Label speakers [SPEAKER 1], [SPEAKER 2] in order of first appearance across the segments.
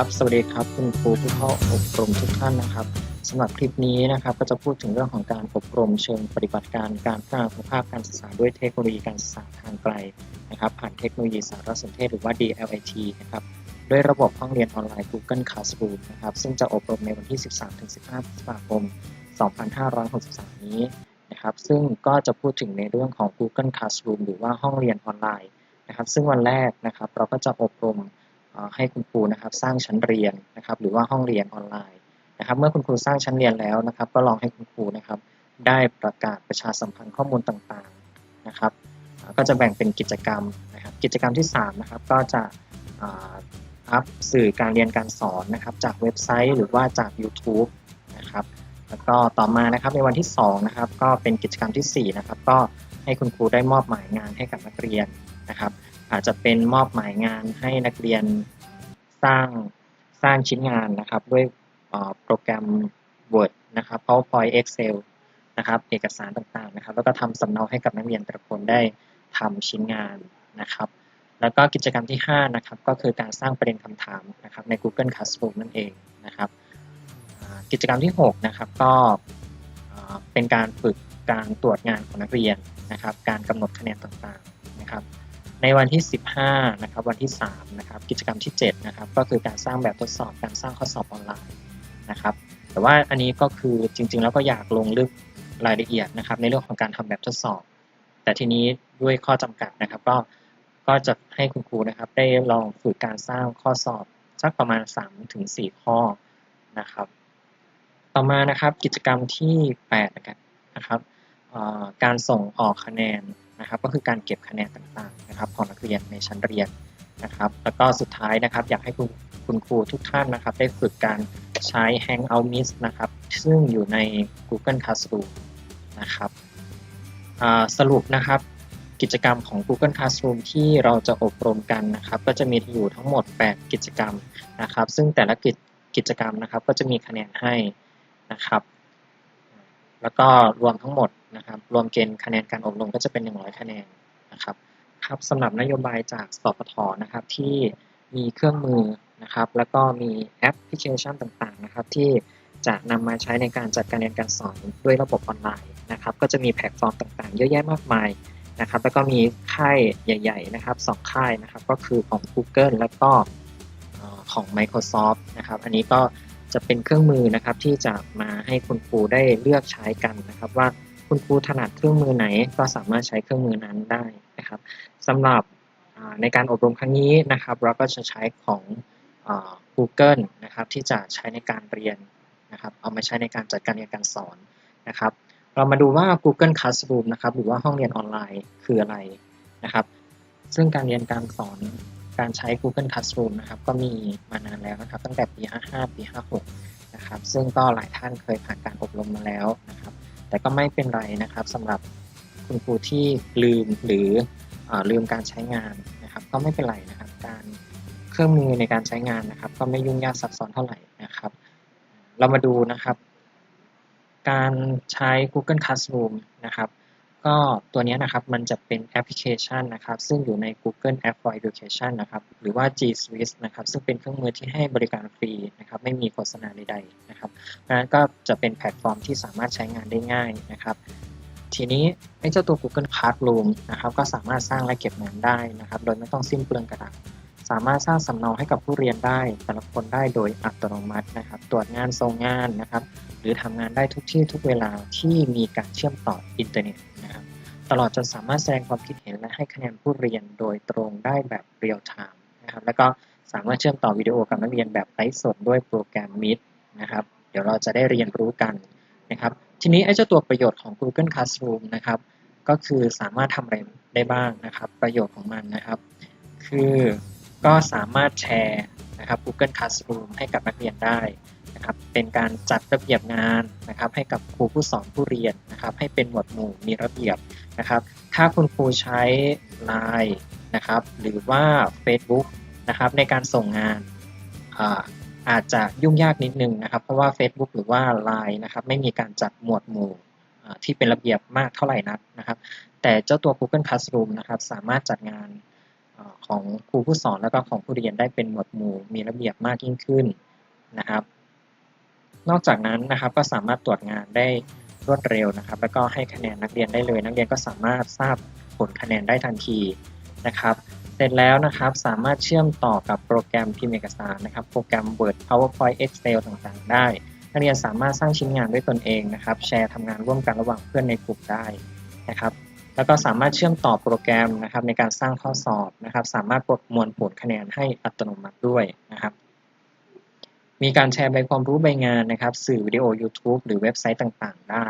[SPEAKER 1] ครับสวัสดีครับคุณครูผู้เข้าอบรมทุกท่านนะครับสำหรับคลิปนี้นะครับก็จะพูดถึงเรื่องของการอบรมเชิงปฏิบัติการการพัฒนาคุณภาพการศึกษาด้วยเทคโนโลยีการศึกษาทางไกลนะครับ ผ่านเทคโนโลยีสารสนเทศหรือว่า DLIT นะครับด้วยระบบห้องเรียนออนไลน์ Google Classroom นะครับซึ่งจะอบรมในวันที่ 13-15พฤษภาคม 2563 นี้นะครับซึ่งก็จะพูดถึงในเรื่องของ Google Classroom หรือว่าห้องเรียนออนไลน์นะครับซึ่งวันแรกนะครับเราก็จะอบรม ให้คุณครูนะครับสร้างชั้นเรียนนะครับหรือว่าห้องเรียนออนไลน์นะครับ เมื่อคุณครูสร้างชั้นเรียนแล้วนะครับ ก็ลองให้คุณครูนะครับ ได้ประกาศประชาสัมพันธ์ข้อมูลต่างๆนะครับ ก็จะแบ่งเป็นกิจกรรมนะครับ กิจกรรมที่3นะครับก็จะอัพสื่อการเรียนการสอนนะครับ จากเว็บไซต์หรือว่าจาก YouTube นะครับแล้วก็ต่อมานะครับในวันที่2นะครับก็เป็นกิจกรรมที่4นะครับก็ให้คุณครูได้มอบหมายงานให้กับนักเรียนนะครับ อาจจะเป็นมอบหมายงานให้นักเรียนสร้างสร้างชิ้นงานนะครับ ด้วยโปรแกรม Word นะครับ PowerPoint Excel นะครับ เอกสารต่างๆนะครับ แล้วก็ทำสำเนาให้กับนักเรียนแต่ละคนได้ทำชิ้นงานนะครับ แล้วก็กิจกรรมที่ 5 นะครับ ก็คือการสร้างประเด็นคำถามนะครับใน Google Classroom นั่นเองนะครับ กิจกรรมที่ 6 นะครับ ก็เป็นการฝึกการตรวจงานของนักเรียนนะครับ การกำหนดคะแนนต่างๆนะครับ ในวันที่ 15นะครับวันที่3นะครับกิจกรรมที่7นะครับก็คือการสร้างแบบทดสอบการสร้างข้อสอบออนไลน์นะครับแต่ว่าอันนี้ก็คือจริง ๆ แล้วก็อยากลงลึกรายละเอียดนะครับในเรื่องของการทำแบบทดสอบ แต่ทีนี้ด้วยข้อจำกัดนะครับ ก็ก็จะให้คุณครูนะครับ ได้ลองฝึกการสร้างข้อสอบสักประมาณ 3-4 ข้อนะครับ ต่อมานะครับกิจกรรมที่8นะครับการส่งออกคะแนน นะครับ ก็คือการเก็บคะแนนต่างๆนะครับ ของนักเรียนในชั้นเรียนนะครับ แล้วก็สุดท้ายนะครับ อยากให้คุณคุณครูทุกท่านนะครับ ได้ฝึกการใช้ Hangout Meet นะครับ ซึ่งอยู่ใน Google Classroom นะครับสรุปนะครับกิจกรรมของ Google Classroom ที่เราจะอบรมกันนะครับ ก็จะมีอยู่ทั้งหมด 8 กิจกรรมนะครับ ซึ่งแต่ละกิจกิจกรรมนะครับ ก็จะมีคะแนนให้นะครับ แล้วก็รวมทั้งหมด นะครับ รวมเกณฑ์คะแนนการอบรมก็จะเป็น 100 คะแนนนะครับครับสำหรับนโยบายจากสปทนะครับที่มีเครื่องมือนะครับ แล้วก็มีแอปพลิเคชันต่างๆนะครับ ที่จะนำมาใช้ในการจัดการเรียนการสอนด้วยระบบออนไลน์นะครับ ก็จะมีแพลตฟอร์มต่างๆ เยอะแยะมากมายนะครับ แล้วก็มีค่ายใหญ่ๆนะครับสองค่ายนะครับ ก็คือของ Google แล้วก็ของ Microsoft นะครับ อันนี้ก็จะเป็นเครื่องมือนะครับที่จะมาให้คุณครูได้เลือกใช้กันนะครับว่า คุณครูถนัดเครื่องมือไหน ก็สามารถใช้เครื่องมือนั้นได้นะครับสำหรับในการอบรมครั้งนี้นะครับ เราก็จะใช้ของ Google นะครับที่จะใช้ในการเรียนนะครับ เอามาใช้ในการจัดการเรียนการสอนนะครับ เรามาดูว่า Google Classroom นะครับ หรือว่าห้องเรียนออนไลน์คืออะไรนะครับ ซึ่งการเรียนการสอนการใช้ Google Classroom นะครับ ก็มีมานานแล้วนะครับ ตั้งแต่ปี 55 ปี 56 นะครับ ซึ่งก็หลายท่านเคยผ่านการอบรมมาแล้วนะครับ แต่ก็ไม่เป็นไรนะครับสำหรับคุณครูที่ลืมหรืออลืมการใช้งานนะครับ ก็ไม่เป็นไรนะครับ การเครื่องมือในการใช้งานนะครับ ก็ไม่ยุ่งยากซับซ้อนเท่าไหร่นะครับ เรามาดูนะครับ การใช้ Google Classroom นะครับ ก็ตัวนี้นะครับมันจะเป็นแอปพลิเคชันนะครับ ซึ่งอยู่ใน Google App for Education นะครับ หรือว่า G Suite นะครับ ซึ่งเป็นเครื่องมือที่ให้บริการฟรีนะครับ ไม่มีโฆษณาใดๆนะครับนั้นก็จะเป็นแพลตฟอร์มที่สามารถใช้งานได้ง่ายนะครับ ทีนี้ไอ้เจ้าตัว Google Classroom นะครับ ก็สามารถสร้างและเก็บงานได้นะครับ โดยไม่ต้องสิ้นเปลืองกระดาษสามารถสร้างสำเนาให้กับผู้เรียนได้ แต่ละคนได้โดยอัตโนมัตินะครับ ตรวจงานส่งงานนะครับ หรือทำงานได้ทุกที่ทุกเวลาที่มีการเชื่อมต่ออินเทอร์เน็ต ตลอดจนสามารถแสดงความคิดเห็นและให้คะแนนผู้เรียนโดยตรงได้แบบเรียลไทม์นะครับแล้วก็สามารถเชื่อมต่อวิดีโอกับนักเรียนแบบไลฟ์สดด้วยโปรแกรม Meet นะครับเดี๋ยวเราจะได้เรียนรู้กันนะครับทีนี้ไอ้เจ้าตัวประโยชน์ของ Google Classroom นะครับก็คือสามารถทำอะไรได้บ้างนะครับ ประโยชน์ของมันนะครับ คือก็สามารถแชร์นะครับ Google Classroom ให้กับนักเรียนได้นะครับเป็นการจัดระเบียบงานนะครับให้กับครูผู้สอนผู้เรียนนะครับให้เป็นหมวดหมู่มีระเบียบ นะครับ ถ้าคุณครูใช้ Line นะครับ หรือว่า Facebook นะครับในการส่งงานอาจจะยุ่งยากนิดนึงนะครับ เพราะว่า Facebook หรือว่า Line นะครับไม่มีการจัดหมวดหมู่ที่เป็นระเบียบมากเท่าไหร่นักนะครับ แต่เจ้าตัว Google Classroom นะครับสามารถจัดงานอของครูผู้สอนแล้วก็ของผู้เรียนได้เป็นหมวดหมู่มีระเบียบมากยิ่งขึ้นนะครับ นอกจากนั้นนะครับก็สามารถตรวจงานได้ รวดเร็วนะครับ แล้วก็ให้คะแนนนักเรียนได้เลย นักเรียนก็สามารถทราบผลคะแนนได้ทันทีนะครับ เสร็จแล้วนะครับสามารถเชื่อมต่อกับโปรแกรมพิมพ์เอกสารนะครับ โปรแกรม Word PowerPoint Excel ต่างๆ ได้ นักเรียนสามารถสร้างชิ้นงานด้วยตนเองนะครับ แชร์ทำงานร่วมกันระหว่างเพื่อนในกลุ่มได้นะครับแล้วก็สามารถเชื่อมต่อโปรแกรมนะครับในการสร้างข้อสอบนะครับ สามารถประมวลผลคะแนนให้อัตโนมัติด้วยนะครับ มีการแชร์ใบความรู้ใบงานนะครับ สื่อวิดีโอ YouTube หรือเว็บไซต์ต่างๆ ได้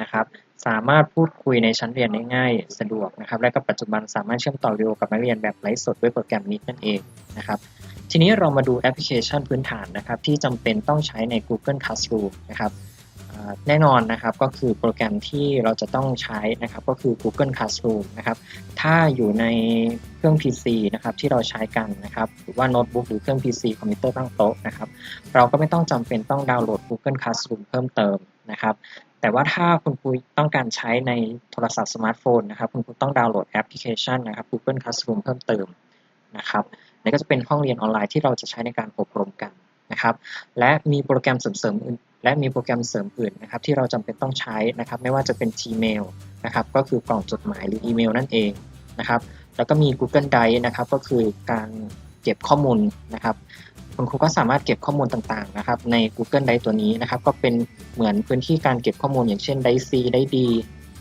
[SPEAKER 1] นะครับ สามารถพูดคุยในชั้นเรียนได้ง่ายสะดวกนะครับ และก็ปัจจุบันสามารถเชื่อมต่อวิดีโอกับนักเรียนแบบไลฟ์สดด้วยโปรแกรมนี้นั่นเองนะครับ ทีนี้เรามาดูแอปพลิเคชันพื้นฐานนะครับ ที่จำเป็นต้องใช้ใน Google Classroom นะครับ แน่นอนนะครับก็คือโปรแกรมที่เราจะต้องใช้นะครับก็คือ Google Classroom นะครับถ้าอยู่ในเครื่อง PC นะครับที่เราใช้กันนะครับหรือว่าโน้ตบุ๊กหรือเครื่อง PC คอมพิวเตอร์ตั้งโต๊ะนะครับเราก็ไม่ต้องจำเป็นต้องดาวน์โหลด Google Classroom เพิ่มเติมนะครับแต่ว่าถ้าคุณครูต้องการใช้ในโทรศัพท์สมาร์ทโฟนนะครับคุณครูต้องดาวน์โหลดแอปพลิเคชันนะครับ Google Classroom เพิ่มเติมนะครับนี่ก็จะเป็นห้องเรียนออนไลน์ที่เราจะใช้ในการอบรมกันนะครับและมีโปรแกรมเสริมๆอื่น และมีโปรแกรมเสริมอื่นนะครับที่เราจำเป็นต้องใช้นะครับไม่ว่าจะเป็น Gmail นะครับก็คือกล่องจดหมายหรืออีเมลนั่นเองนะครับแล้วก็มี Google Drive นะครับก็คือการเก็บข้อมูลนะครับคุณครูก็สามารถเก็บข้อมูลต่างๆนะครับใน Google Drive ตัวนี้นะครับก็เป็นเหมือนพื้นที่การเก็บข้อมูลอย่างเช่น Drive C Drive D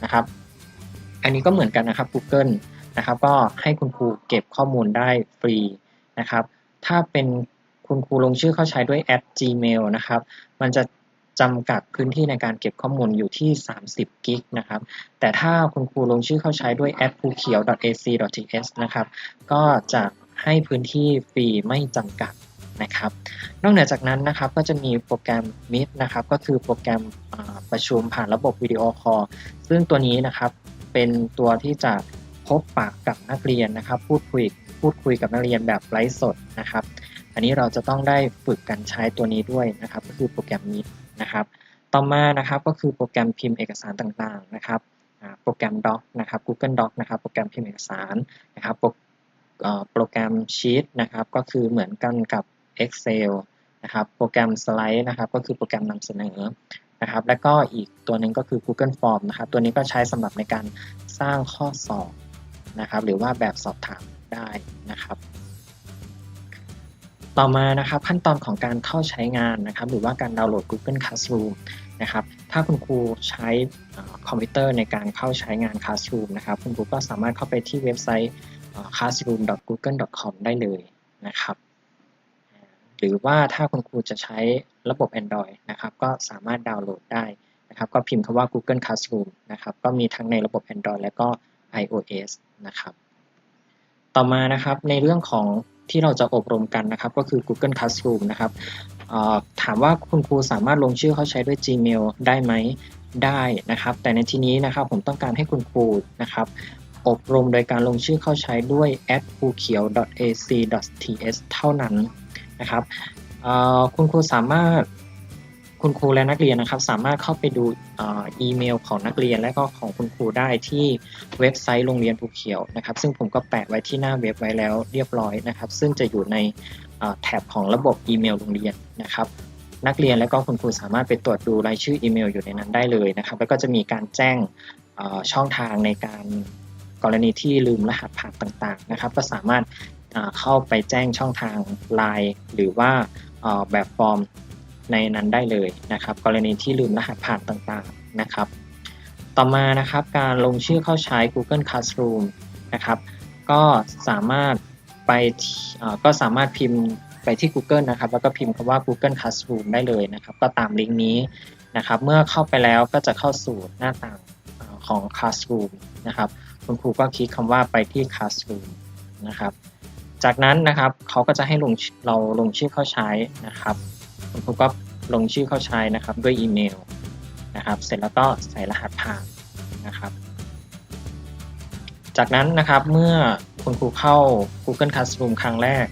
[SPEAKER 1] นะครับอันนี้ก็เหมือนกันนะครับ Google นะครับก็ให้คุณครูเก็บข้อมูลได้ฟรีนะครับถ้าเป็นคุณครูลงชื่อเข้าใช้ด้วยแอด Gmail นะครับมันจะ จำกัดพื้นที่ในการเก็บข้อมูลอยู่ที่ 30 กิกนะครับ แต่ถ้าคุณครูลงชื่อเข้าใช้ด้วยแอดภูเขียว .ac.th นะครับ ก็จะให้พื้นที่ฟรีไม่จำกัดนะครับ นอกเหนือจากนั้นนะครับ ก็จะมีโปรแกรม Meet นะครับ ก็คือโปรแกรมประชุมผ่านระบบวิดีโอคอล ซึ่งตัวนี้นะครับเป็นตัวที่จะพบปากกับนักเรียนนะครับ พูดคุยพูดคุยกับนักเรียนแบบไลฟ์สดนะครับ อันนี้เราจะต้องได้ฝึกกันใช้ตัวนี้ด้วยนะครับ ก็คือโปรแกรม Meet นะครับ ต่อมานะครับก็คือโปรแกรมพิมพ์เอกสารต่างๆนะครับโปรแกรม Doc นะครับ Google Doc นะครับ โปรแกรมพิมพ์เอกสารนะครับโปรแกรม Sheet นะครับ ก็คือเหมือนกันกับ Excel นะครับ โปรแกรมสไลด์นะครับ ก็คือโปรแกรมนำเสนอนะครับ แล้วก็อีกตัวหนึ่งก็คือ Google Form นะครับ ตัวนี้ก็ใช้สำหรับในการสร้างข้อสอบนะครับ หรือว่าแบบสอบถามได้นะครับ ต่อมานะครับขั้นตอนของการเข้าใช้งานนะครับ หรือว่าการดาวน์โหลด Google Classroom นะครับ ถ้าคุณครูใช้คอมพิวเตอร์ในการเข้าใช้งาน Classroom นะครับ คุณครูก็สามารถเข้าไปที่เว็บไซต์ classroom.google.com ได้เลยนะครับ หรือว่าถ้าคุณครูจะใช้ระบบ Android นะครับ ก็สามารถดาวน์โหลดได้นะครับ ก็พิมพ์คำว่า Google Classroom นะครับ ก็มีทั้งในระบบ Android และก็ iOS นะครับ ต่อมานะครับในเรื่องของ ที่เราจะอบรมกันนะครับ ก็คือ Google Classroom นะครับถามว่าคุณครูสามารถลงชื่อเข้าใช้ด้วย Gmail ได้ไหมได้นะครับ แต่ในที่นี้นะครับผมต้องการให้คุณครูนะครับ อบรมโดยการลงชื่อเข้าใช้ด้วย a d p u k i e w ac.th เท่านั้นนะครับคุณครูสามารถ คุณครูและนักเรียนนะครับ สามารถเข้าไปดูอีเมลของนักเรียนและก็ของคุณครูได้ที่เว็บไซต์โรงเรียนภูเขียวนะครับ ซึ่งผมก็แปะไว้ที่หน้าเว็บไว้แล้วเรียบร้อยนะครับ ซึ่งจะอยู่ในแท็บของระบบอีเมลโรงเรียนนะครับ นักเรียนและก็คุณครูสามารถไปตรวจดูรายชื่ออีเมลอยู่ในนั้นได้เลยนะครับ แล้วก็จะมีการแจ้งช่องทางในการกรณีที่ลืมรหัสผ่านต่างๆนะครับ ก็สามารถเข้าไปแจ้งช่องทาง Line หรือว่าแบบฟอร์ม ในนั้นได้เลยนะครับ กรณีที่ลืมรหัสผ่านต่างๆนะครับ ต่อมานะครับการลงชื่อเข้าใช้ Google Classroom นะครับ ก็สามารถไปก็สามารถพิมพ์ไปที่ Google นะครับ แล้วก็พิมพ์คำว่า Google Classroom ได้เลยนะครับ ก็ตามลิงก์นี้นะครับ เมื่อเข้าไปแล้วก็จะเข้าสู่หน้าต่างของ Classroom นะครับ คุณครูก็คลิกคำว่าไปที่ Classroom นะครับ จากนั้นนะครับเขาก็จะให้ลงเราลงชื่อเข้าใช้นะครับ คุณครูก็ลงชื่อเข้าใช้นะครับด้วยอีเมลนะครับ เสร็จแล้วก็ใส่รหัสผ่านนะครับ จากนั้นนะครับเมื่อคุณครูเข้า Google Classroom ครั้งแรก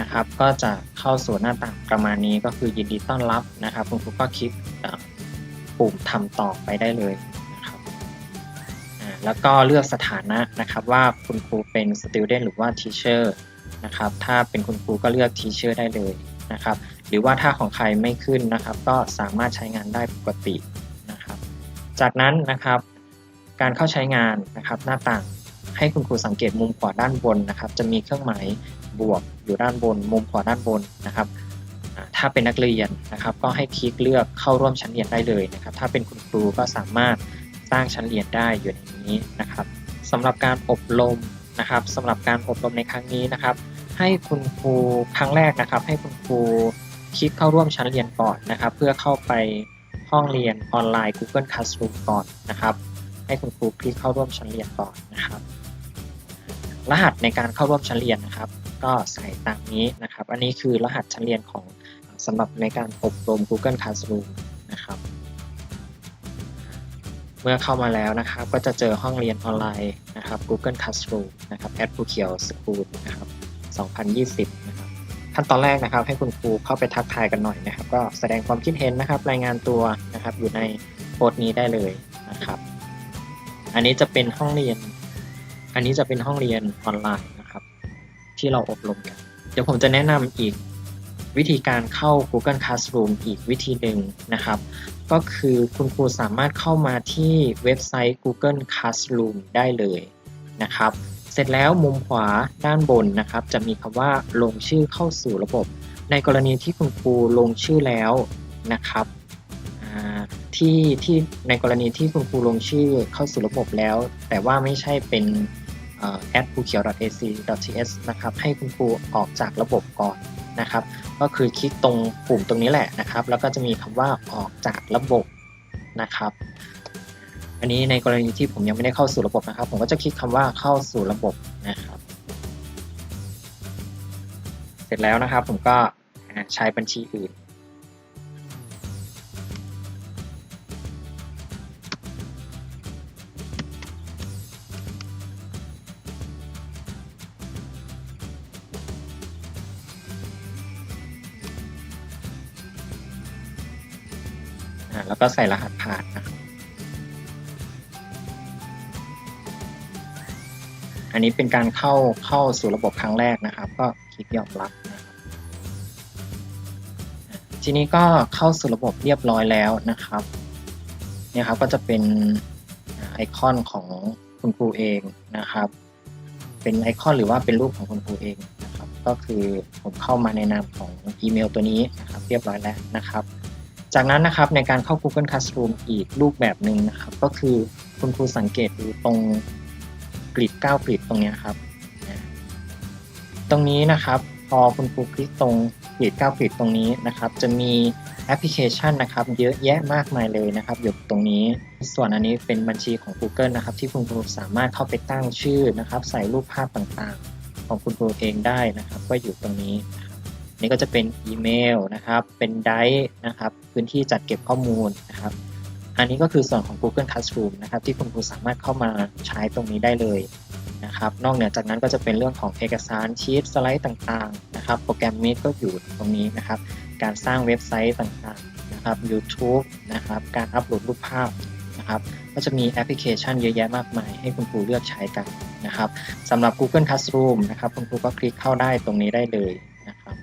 [SPEAKER 1] นะครับ ก็จะเข้าสู่หน้าต่างประมาณนี้ก็คือยินดีต้อนรับนะครับ คุณครูก็คลิกปุ่มทำต่อไปได้เลยนะครับแล้วก็เลือกสถานะนะครับว่าคุณครูเป็น student หรือว่า teacher นะครับ ถ้าเป็นคุณครูก็เลือก teacher ได้เลยนะครับ หรือว่าถ้าของใครไม่ขึ้นนะครับ ก็สามารถใช้งานได้ปกตินะครับ จากนั้นนะครับ การเข้าใช้งานนะครับ หน้าต่างให้คุณครูสังเกตมุมขวาด้านบนนะครับ จะมีเครื่องหมายบวกอยู่ด้านบน มุมขวาด้านบนนะครับถ้าเป็นนักเรียนนะครับ ก็ให้คลิกเลือกเข้าร่วมชั้นเรียนได้เลยนะครับ ถ้าเป็นคุณครูก็สามารถสร้างชั้นเรียนได้อยู่ในนี้นะครับสำหรับการอบรมนะครับสำหรับการอบรมในครั้งนี้นะครับ ให้คุณครูครั้งแรกนะครับ ให้คุณครู คลิกเข้าร่วมชั้นเรียนก่อนนะครับ เพื่อเข้าไปห้องเรียนออนไลน์ Google Classroom ก่อนนะครับ ให้คุณครูคลิกเข้าร่วมชั้นเรียนก่อนนะครับ รหัสในการเข้าร่วมชั้นเรียนนะครับ ก็ใส่ตามนี้นะครับ อันนี้คือรหัสชั้นเรียนของสำหรับในการอบรม Google Classroom นะครับเมื่อเข้ามาแล้วนะครับ ก็จะเจอห้องเรียนออนไลน์นะครับ Google Classroom นะครับ at ภูเขียวสกูลนะครับ 2020นะครับ ขั้นตอนแรกนะครับ ให้คุณครูเข้าไปทักทายกันหน่อยนะครับ ก็แสดงความคิดเห็นนะครับ รายงานตัวนะครับ อยู่ในโพสต์นี้ได้เลยนะครับ อันนี้จะเป็นห้องเรียน อันนี้จะเป็นห้องเรียนออนไลน์นะครับ ที่เราอบรมกัน เดี๋ยวผมจะแนะนำอีกวิธีการเข้า Google Classroom อีกวิธีหนึ่งนะครับ ก็คือคุณครูสามารถเข้ามาที่เว็บไซต์ Google Classroom ได้เลยนะครับ เสร็จแล้วมุมขวาด้านบนนะครับ จะมีคำว่าลงชื่อเข้าสู่ระบบ ในกรณีที่คุณครูลงชื่อแล้วนะครับที่ที่ในกรณีที่คุณครูลงชื่อเข้าสู่ระบบแล้ว แต่ว่าไม่ใช่เป็นแอดภูเขียว .ac.th นะครับ ให้คุณครูออกจากระบบก่อนนะครับ ก็คือคลิกตรงปุ่มตรงนี้แหละนะครับ แล้วก็จะมีคำว่าออกจากระบบนะครับ อันนี้ในกรณีที่ผมยังไม่ได้เข้าสู่ระบบนะครับ ผมก็จะคลิกคำว่าเข้าสู่ระบบนะครับ เสร็จแล้วนะครับ ผมก็ใช้บัญชีอื่นแล้วก็ใส่รหัสผ่านนะครับ อันนี้เป็นการเข้าเข้าสู่ระบบครั้งแรกนะครับ ก็คลิกยอมรับนะครับทีนี้ก็เข้าสู่ระบบเรียบร้อยแล้วนะครับเนี่ยครับก็จะเป็นไอคอนของคุณครูเองนะครับ เป็นไอคอนหรือว่าเป็นรูปของคุณครูเองนะครับ ก็คือผมเข้ามาในนามของอีเมลตัวนี้นะครับ เรียบร้อยแล้วนะครับ จากนั้นนะครับในการเข้า Google Classroom อีกรูปแบบหนึ่งนะครับ ก็คือคุณครูสังเกตดูตรง กริด9กริดตรงนี้ครับ ตรงนี้นะครับ พอคุณครูคลิกตรงกริด9กริดตรงนี้นะครับ จะมีแอปพลิเคชันนะครับ เยอะแยะมากมายเลยนะครับ อยู่ตรงนี้ ส่วนอันนี้เป็นบัญชีของ Google นะครับ ที่คุณครูสามารถเข้าไปตั้งชื่อนะครับ ใส่รูปภาพต่างๆ ของคุณครูเองได้นะครับ ก็อยู่ตรงนี้นี่ก็จะเป็นอีเมลนะครับ เป็นไดร์นะครับ พื้นที่จัดเก็บข้อมูลนะครับ อันนี้ก็คือส่วนของ Google Classroom นะครับที่คุณครูสามารถเข้ามาใช้ตรงนี้ได้เลยนะครับ นอกเหนือจากนั้นก็จะเป็นเรื่องของเอกสารชีตสไลด์ต่างๆนะครับ โปรแกรม Meet ก็อยู่ตรงนี้นะครับ การสร้างเว็บไซต์ต่างๆนะครับ YouTube นะครับ การอัปโหลดรูปภาพนะครับ ก็จะมีแอปพลิเคชันเยอะแยะมากมาย ให้คุณครูเลือกใช้กันนะครับสำหรับ Google Classroom นะครับ คุณครูก็คลิกเข้าได้ตรงนี้ได้เลยนะครับ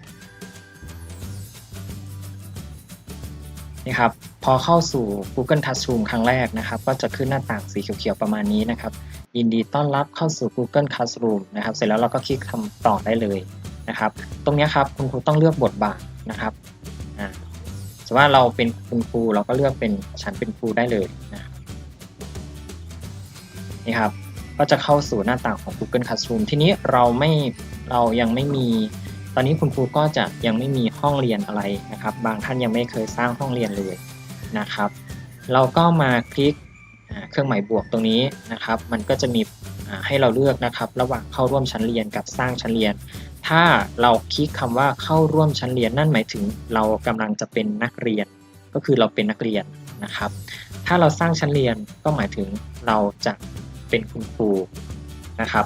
[SPEAKER 1] นี่ครับพอเข้าสู่ Google Classroom ครั้งแรกนะครับ ก็จะขึ้นหน้าต่างสีเขียวๆประมาณนี้นะครับยินดีต้อนรับเข้าสู่ Google Classroom นะครับ เสร็จแล้วเราก็คลิกทำต่อได้เลยนะครับ ตรงนี้ครับคุณครูต้องเลือกบทบาทนะครับอ่าสมมติว่าเราเป็นคุณครูเราก็เลือกเป็นฉันเป็นครูได้เลยนะครับนี่ครับก็จะเข้าสู่หน้าต่างของ Google Classroom ทีนี้เราไม่เรายังไม่มี ตอนนี้คุณครูก็จะยังไม่มีห้องเรียนอะไรนะครับ บางท่านยังไม่เคยสร้างห้องเรียนเลยนะครับ เราก็มาคลิกเครื่องหมายบวกตรงนี้นะครับ มันก็จะมีให้เราเลือกนะครับ ระหว่างเข้าร่วมชั้นเรียนกับสร้างชั้นเรียน ถ้าเราคลิกคำว่าเข้าร่วมชั้นเรียนนั่นหมายถึงเรากำลังจะเป็นนักเรียน ก็คือเราเป็นนักเรียนนะครับ ถ้าเราสร้างชั้นเรียนก็หมายถึงเราจะเป็นคุณครูนะครับ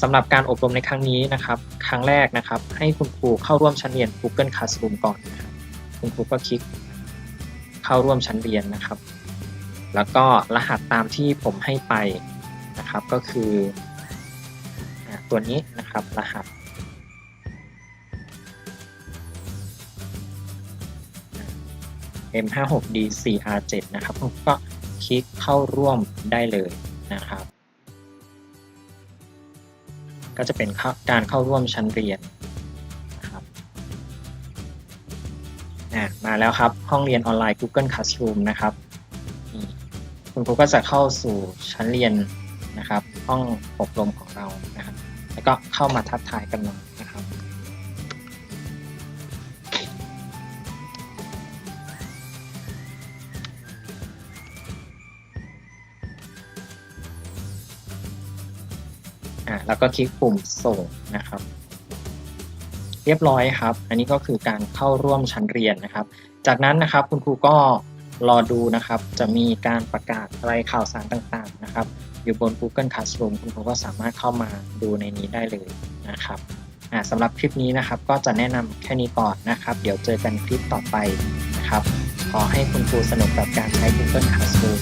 [SPEAKER 1] สำหรับการอบรมในครั้งนี้นะครับ ครั้งแรกนะครับ ให้คุณครูเข้าร่วมชั้นเรียน Google Classroom ก่อนนะครับคุณครูก็คลิกเข้าร่วมชั้นเรียนนะครับ แล้วก็รหัสตามที่ผมให้ไปนะครับ ก็คือตัวนี้นะครับ รหัส M56D4R7 นะครับก็คลิกเข้าร่วมได้เลยนะครับ ก็จะเป็นาการเข้าร่วมชั้นเรียนนะครับอ่มาแล้วครับ ห้องเรียนออนไลน์ Google Classroom นะครับ คุณครูก็จะเข้าสู่ชั้นเรียนนะครับ ห้องอบรมของเรานะครับ แล้วก็เข้ามาทักทายกันหน่อย แล้วก็คลิกปุ่มส่งนะครับ เรียบร้อยครับ อันนี้ก็คือการเข้าร่วมชั้นเรียนนะครับ จากนั้นนะครับคุณครูก็รอดูนะครับ จะมีการประกาศอะไรข่าวสารต่างๆนะครับ อยู่บน Google Classroom คุณครูก็สามารถเข้ามาดูในนี้ได้เลยนะครับสำหรับคลิปนี้นะครับก็จะแนะนำแค่นี้ก่อนนะครับ เดี๋ยวเจอกันคลิปต่อไปนะครับ ขอให้คุณครูสนุกกับการใช้ Google Classroom